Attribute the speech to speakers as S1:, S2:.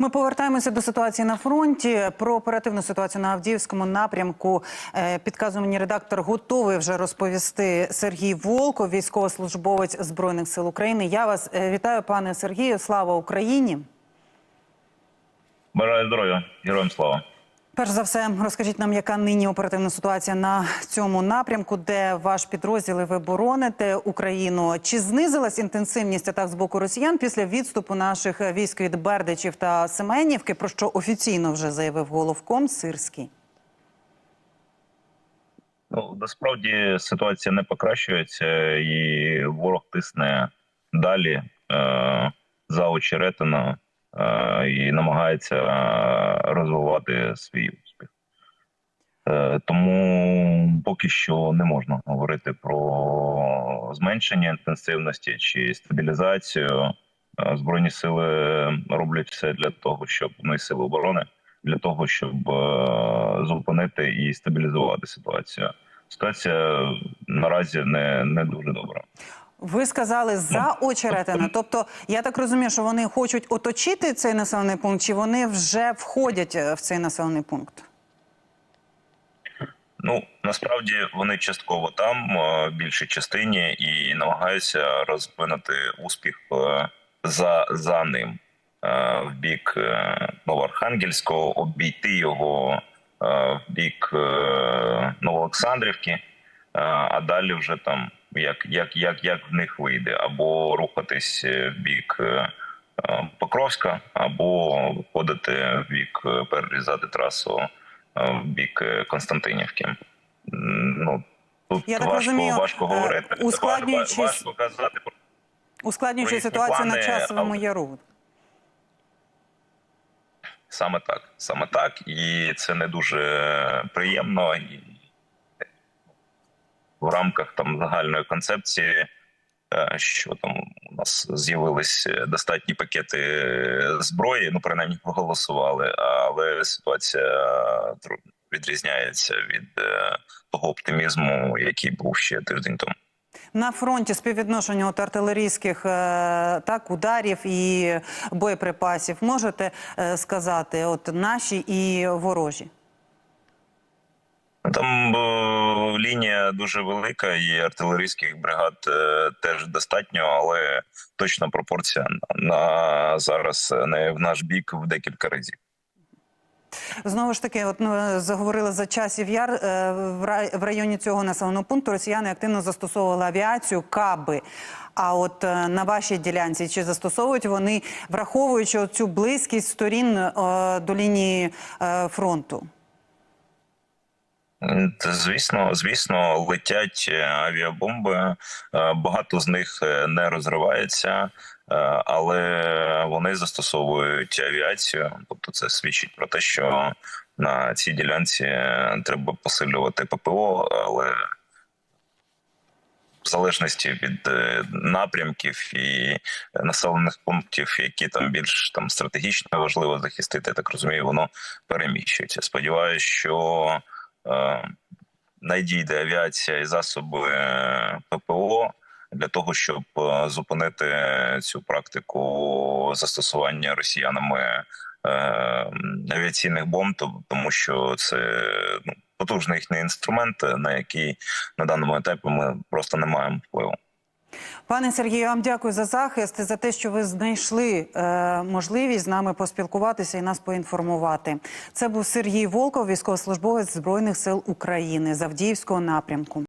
S1: Ми повертаємося до ситуації на фронті. Про оперативну ситуацію на Авдіївському напрямку е, підказує мені редактор, готовий вже розповісти Сергій Волков, військовослужбовець збройних сил України. Я вас е, вітаю, пане Сергію. Слава Україні!
S2: Бажаю здоров'я, героям слава.
S1: Перш за все, розкажіть нам, яка нині оперативна ситуація на цьому напрямку, де ваш підрозділ і ви бороните Україну? Чи знизилась інтенсивність атак з боку росіян після відступу наших військ від Бердичів та Семенівки? Про що офіційно вже заявив головком Сирський?
S2: Ну насправді ситуація не покращується, і ворог тисне далі е, за очеретину е, і намагається е, розвивати свій успіх. Е, тому поки що не можна говорити про зменшення інтенсивності чи стабілізацію. Е, Збройні сили роблять все для того, щоб ну і сили оборони для того, щоб е, зупинити і стабілізувати ситуацію. Ситуація наразі не, не дуже добра.
S1: Ви сказали за очеретина. Тобто, я так розумію, що вони хочуть оточити цей населений пункт, чи вони вже входять е, в цей населений пункт?
S2: Ну насправді вони частково там е, в більшій частині і намагаються розвинути успіх е, за, за ним е, в бік е, Новоархангельського, обійти його е, в бік е, Новоолександрівки, е, а далі вже там як, як, як, як в них вийде, або рухатись е, в бік. е, е, Покровська або виходити в бік перерізати трасу в бік Константинівки. Ну тут
S1: Я так
S2: важко,
S1: розумію,
S2: важко говорити.
S1: ускладнюючи-
S2: Важко, казати про
S1: Ускладнюючи ситуацію на часовому
S2: але-
S1: яру.
S2: саме так. Саме так, і це не дуже приємно. В рамках там загальної концепції, е, що там у нас з'явились достатні пакети зброї. Ну принаймні проголосували, але ситуація тру- відрізняється від е, того оптимізму, який був ще тиждень тому.
S1: На фронті співвідношення от артилерійських е, так ударів і боєприпасів можете е, сказати, от наші і ворожі.
S2: Там е, лінія дуже велика, і артилерійських бригад е, теж достатньо, але точна пропорція на, на зараз не в наш бік в декілька разів.
S1: Знову ж таки, от ну, заговорили за часів яр е, в рай- в районі цього населеного пункту. Росіяни активно застосовували авіацію каби. А от е, на вашій ділянці чи застосовують вони, враховуючи цю близькість сторін е, до лінії е, фронту?
S2: Та, Звісно, звісно, летять е, авіабомби. е, Багато з них е, не розривається, е, але вони застосовують авіацію. Тобто, це свідчить про те, що на цій ділянці е, треба посилювати ППО, але в залежності від е, напрямків і населених пунктів, які там більш там стратегічно важливо захистити, я так розумію, воно переміщується. Сподіваюся, що е, надійде авіація і засоби е, ППО для того, щоб е, зупинити цю практику застосування росіянами е, авіаційних бомб, то- тому що це ну, потужний їхній інструмент, на який на даному етапі ми просто не маємо впливу.
S1: Пане Сергію, вам дякую за захист за те, що ви знайшли е, можливість з нами поспілкуватися і нас поінформувати. Це був Сергій Волков, військовослужбовець збройних сил України з Авдіївського напрямку.